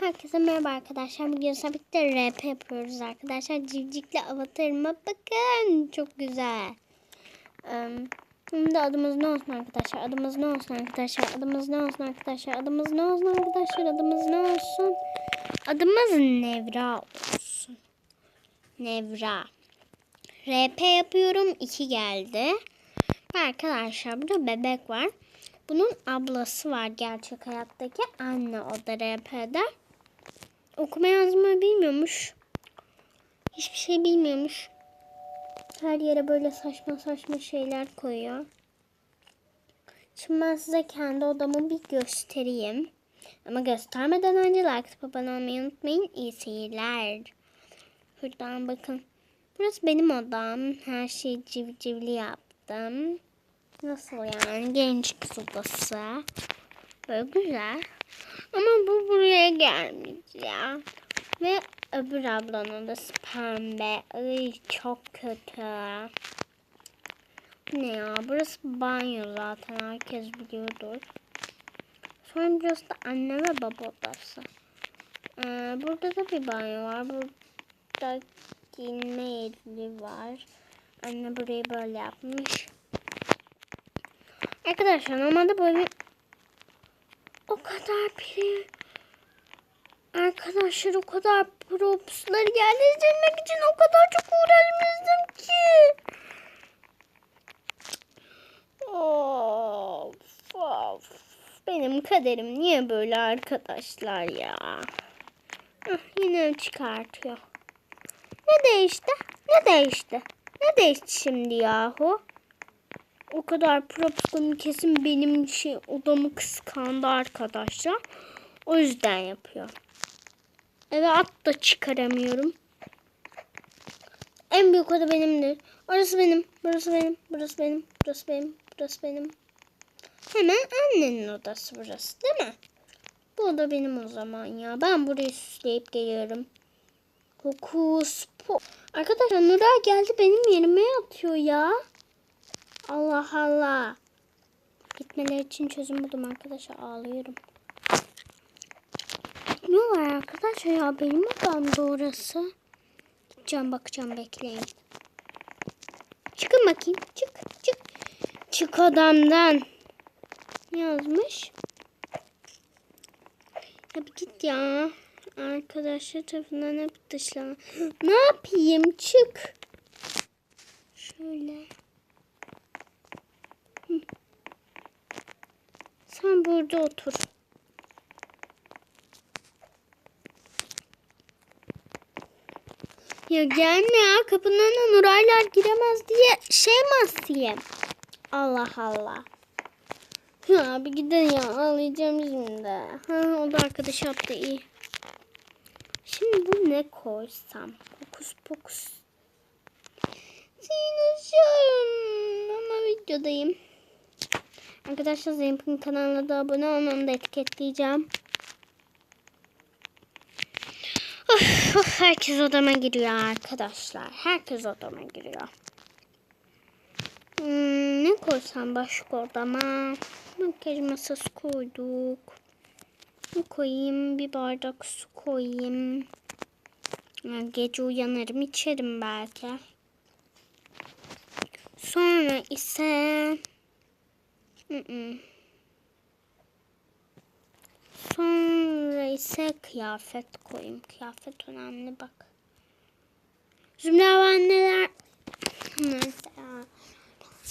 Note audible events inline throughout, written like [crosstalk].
Herkese merhaba arkadaşlar. Bugün sabit'te RP yapıyoruz arkadaşlar. Civcikli avatarıma bakın. Çok güzel. Şimdi adımız ne olsun arkadaşlar? Adımız ne olsun arkadaşlar? Adımız ne olsun arkadaşlar? Adımız ne olsun arkadaşlar? Adımız ne olsun? Adımız Nevra olsun. Nevra. RP yapıyorum. 2 geldi. Arkadaşlar burada bebek var. Bunun ablası var gerçek hayattaki anne o da RP'de. Okuma yazma bilmiyormuş. Hiçbir şey bilmiyormuş. Her yere böyle saçma saçma şeyler koyuyor. Şimdi ben size kendi odamı bir göstereyim. Ama göstermeden önce like abone olmayı unutmayın. İyi seyirler. Şuradan bakın. Burası benim odam. Her şeyi civcivli yaptım. Nasıl yani? Genç kız odası. Böyle güzel. Ama bu buraya gelmiş ya. Ve öbür ablanın odası pembe. Ay çok kötü. Ne ya? Burası banyo zaten. Herkes biliyordur. Sonra burası da anne ve baba odası. Ee, burada da bir banyo var. Burada giyinme yeri var. Anne burayı böyle yapmış. Arkadaşlar normalde böyle o kadar piri Arkadaşlar o kadar propsları yerleştirmek için o kadar çok uğraşmıştım ki. Of, of. Benim kaderim niye böyle arkadaşlar ya? Hah, yine çıkartıyor. Ne değişti? Ne değişti? Ne değişti şimdi yahu? O kadar props'un kesin benim şey odamı kıskandı arkadaşlar. O yüzden yapıyor. Eve at da çıkaramıyorum. En büyük oda benimdir. Orası benim, burası benim, burası benim, burası benim, burası benim. Hemen annenin odası burası değil mi? Bu oda benim o zaman ya. Ben burayı süsleyip geliyorum. Hokus po. Arkadaşlar Nuray geldi benim yerime yatıyor ya. Allah Allah. Gitmeleri için çözüm buldum arkadaşlar. Ağlıyorum. Ne var arkadaşlar ya benim odamda orası. Gideceğim bakacağım bekleyin. Çıkın bakayım. Çık çık. Çık odamdan. Ne yazmış? Ya bir git ya. Arkadaşlar tarafından hep dışlama. [gasps] Ne yapayım? Çık. Şöyle. Sen burada otur. Ya gelme ya kapının önüne Nuraylar giremez diye şey mi asayım? Allah Allah. Ya bir gidin ya ağlayacağım şimdi. Ha, o da arkadaş yaptı iyi. Şimdi bu ne koysam? Fokus fokus. Sinaşıyorum ama videodayım. Arkadaşlar Zeynep'in kanalına da abone onu da etiketleyeceğim. Of, of, herkes odama giriyor arkadaşlar. Herkes odama giriyor. Hmm, ne koysam başka odama? Makyaj masası koyduk. Ne koyayım? Bir bardak su koyayım. Gece uyanırım içerim belki. Sonra ise... Sonra ise kıyafet koyayım. Kıyafet önemli bak. Zümra ve anneler mesela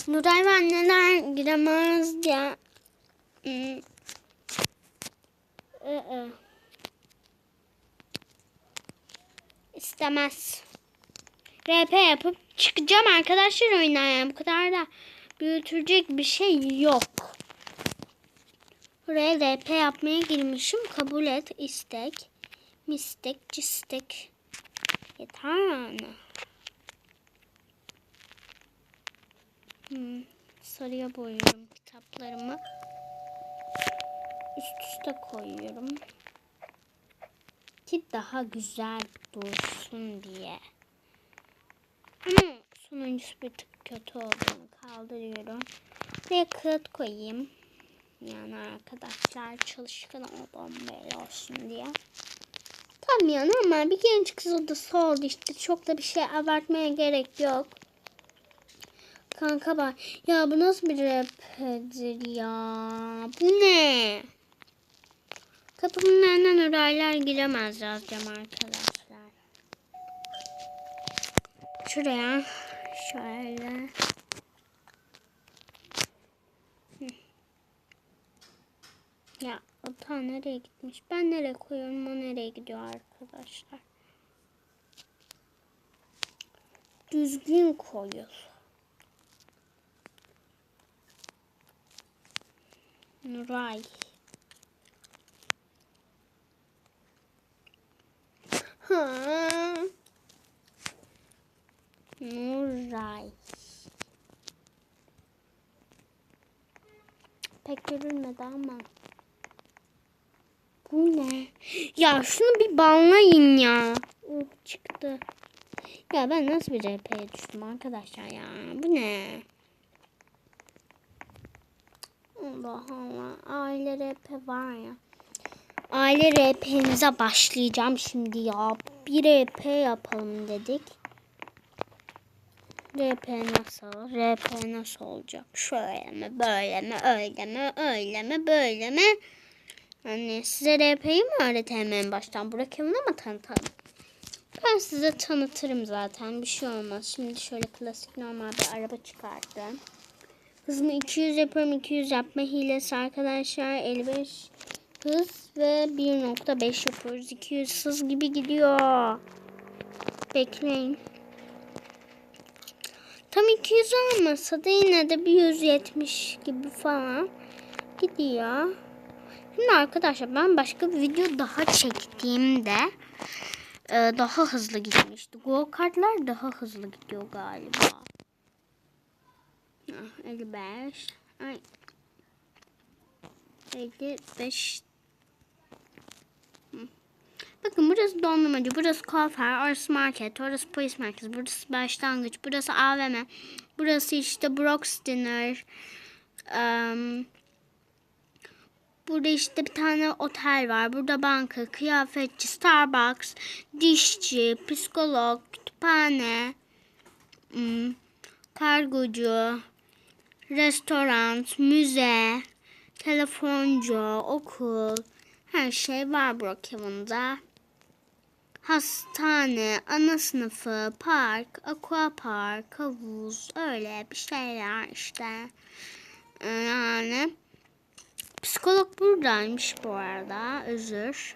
Nuray ve anneler giremez diye hmm. Ee, istemez. RP yapıp çıkacağım arkadaşlar oyuna yani bu kadar da büyütecek bir şey yok. Buraya RP yapmaya girmişim. Kabul et. istek. Mistek. Cistek. Yeter. Hmm. Sarıya boyuyorum kitaplarımı. Üst üste koyuyorum. Ki daha güzel dursun diye. Ama sonuncusu bir tık kötü olduğunu kaldırıyorum. Ve kağıt koyayım. Yani arkadaşlar çalışkan adam böyle olsun diye. Tam ya normal bir genç kız odası oldu işte. Çok da bir şey abartmaya gerek yok. Kanka bak. Ya bu nasıl bir rapdir ya? Bu ne? Kapımın önünden oraylar giremez yazacağım arkadaşlar. Şuraya şöyle. Ya o nereye gitmiş? Ben nereye koyuyorum o nereye gidiyor arkadaşlar? Düzgün koyuyor. Nuray. Ha. Nuray. Pek görülmedi ama. Bu ne? Ya şunu bir banlayın ya. Uh, çıktı. Ya ben nasıl bir RP'ye düştüm arkadaşlar ya. Bu ne? Allah Allah. Aile RP var ya. Aile RP'mize başlayacağım şimdi ya. Bir RP yapalım dedik. RP nasıl? RP nasıl olacak? Şöyle mi? Böyle mi? Öyle mi? Öyle mi? Böyle mi? Hani size RP'yi mi öğreteyim en baştan? Bırakayım ama tanıtalım. Ben size tanıtırım zaten. Bir şey olmaz. Şimdi şöyle klasik normal bir araba çıkarttım. Hızımı 200 yapıyorum. 200 yapma hilesi arkadaşlar. 55 hız ve 1.5 yapıyoruz. 200 hız gibi gidiyor. Bekleyin. Tam 200 olmasa da yine de bir 170 gibi falan gidiyor. Şimdi arkadaşlar ben başka bir video daha çektiğimde e, daha hızlı gitmişti. Go kartlar daha hızlı gidiyor galiba. Ah, 55 ay 55 Hı. Bakın burası dondurmacı, burası kuaför, orası market, orası polis merkezi, burası başlangıç, burası AVM, burası işte Brock's Dinner, um, Burada işte bir tane otel var. Burada banka, kıyafetçi, Starbucks, dişçi, psikolog, kütüphane, hmm, kargocu, restoran, müze, telefoncu, okul. Her şey var Brookhaven'da. Hastane, ana sınıfı, park, aqua park, havuz, öyle bir şeyler işte. Ee, Yani Psikolog buradaymış bu arada. Özür.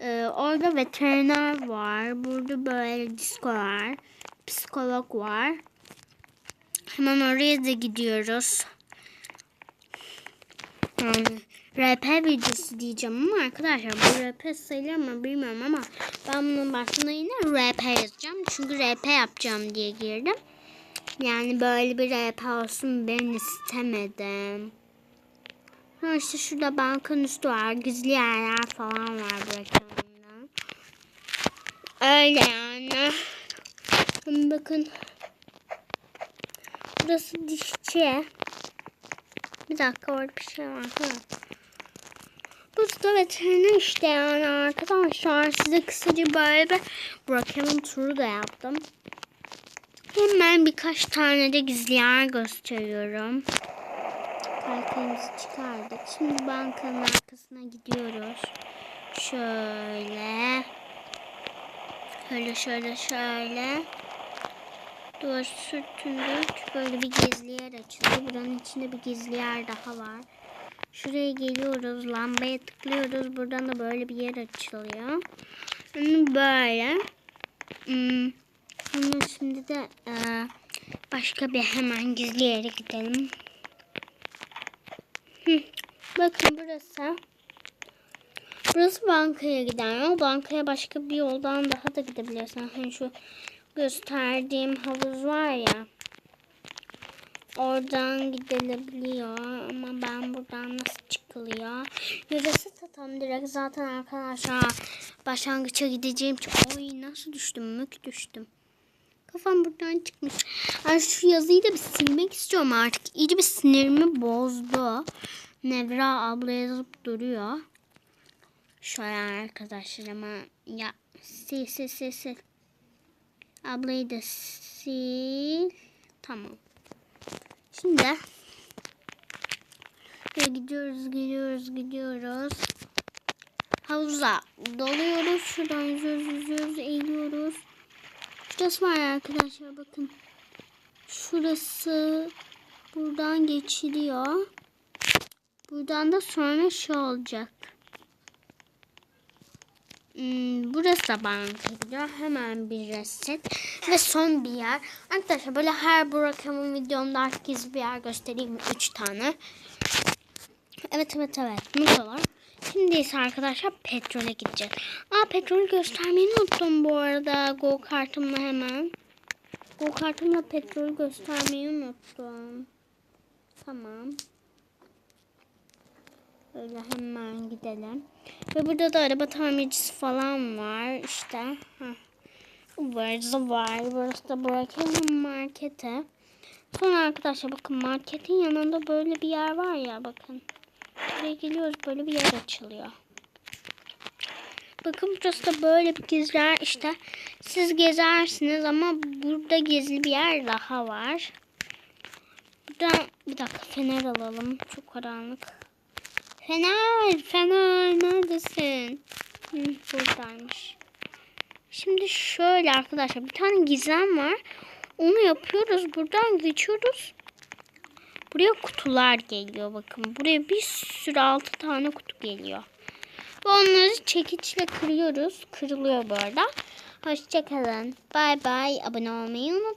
Ee, orada veteriner var. Burada böyle disko var. Psikolog var. Hemen oraya da gidiyoruz. Yani RP videosu diyeceğim ama arkadaşlar bu RP sayılır mı bilmiyorum ama ben bunun başına yine RP yazacağım. Çünkü RP yapacağım diye girdim. Yani böyle bir RP olsun ben istemedim. Ha işte şurada bankanın üstü var. Gizli yerler falan var bırakımda. Öyle yani. Şimdi bakın. Burası dişçi. Bir dakika orada bir şey var. Ha. Da veteriner işte yani arkadaşlar. Size kısaca böyle bir Brookhaven turu da yaptım. Hemen birkaç tane de gizli yer gösteriyorum. Kalkımızı çıkardık. Şimdi bankanın arkasına gidiyoruz. Şöyle. Şöyle şöyle şöyle. Duvar sürtündük. Böyle bir gizli yer açıldı. Buranın içinde bir gizli yer daha var. Şuraya geliyoruz. Lambaya tıklıyoruz. Buradan da böyle bir yer açılıyor. Böyle. Hmm. Ama şimdi de e, başka bir hemen gizli yere gidelim. Bakın burası. Burası bankaya giden yol. Bankaya başka bir yoldan daha da gidebilirsin. Hani şu gösterdiğim havuz var ya. Oradan gidilebiliyor. Ama ben buradan nasıl çıkılıyor? Yürüsü satam direkt zaten arkadaşlar. Başlangıça gideceğim. Oy nasıl düştüm? Mük düştüm. Kafam buradan çıkmış. Ay şu yazıyı da bir silmek istiyorum artık. İyice bir sinirimi bozdu. Nevra abla yazıp duruyor. Şöyle arkadaşlarıma ya sil sil sil sil. Ablayı da sil. Tamam. Şimdi ve gidiyoruz gidiyoruz gidiyoruz. Havuza dalıyoruz. Şuradan yüzüyoruz yüzüyoruz eğiliyoruz. Şurası var arkadaşlar bakın. Şurası buradan geçiliyor. Buradan da sonra şey olacak. Hmm, burası da gidiyor. Hemen bir reset. Ve son bir yer. Arkadaşlar böyle her bırakamın videomda artık gizli bir yer göstereyim. Üç tane. Evet evet evet. Noktalar. Şimdi ise arkadaşlar petrole gideceğiz. Aa petrol göstermeyi unuttum bu arada. Go kartımla hemen. Go kartımla petrol göstermeyi unuttum. Tamam. Böyle hemen gidelim. Ve burada da araba tamircisi falan var. İşte. Heh. Burası var. Burası da bırakalım markete. Sonra arkadaşlar bakın marketin yanında böyle bir yer var ya bakın. Buraya geliyoruz böyle bir yer açılıyor. Bakın burası da böyle bir gizli yer işte. Siz gezersiniz ama burada gizli bir yer daha var. Burada bir dakika fener alalım. Çok karanlık. Fener, Fener neredesin? Hı, buradaymış. Şimdi şöyle arkadaşlar bir tane gizem var. Onu yapıyoruz. Buradan geçiyoruz. Buraya kutular geliyor bakın. Buraya bir sürü altı tane kutu geliyor. Ve onları çekiçle kırıyoruz. Kırılıyor bu arada. Hoşçakalın. Bay bay. Abone olmayı unutmayın.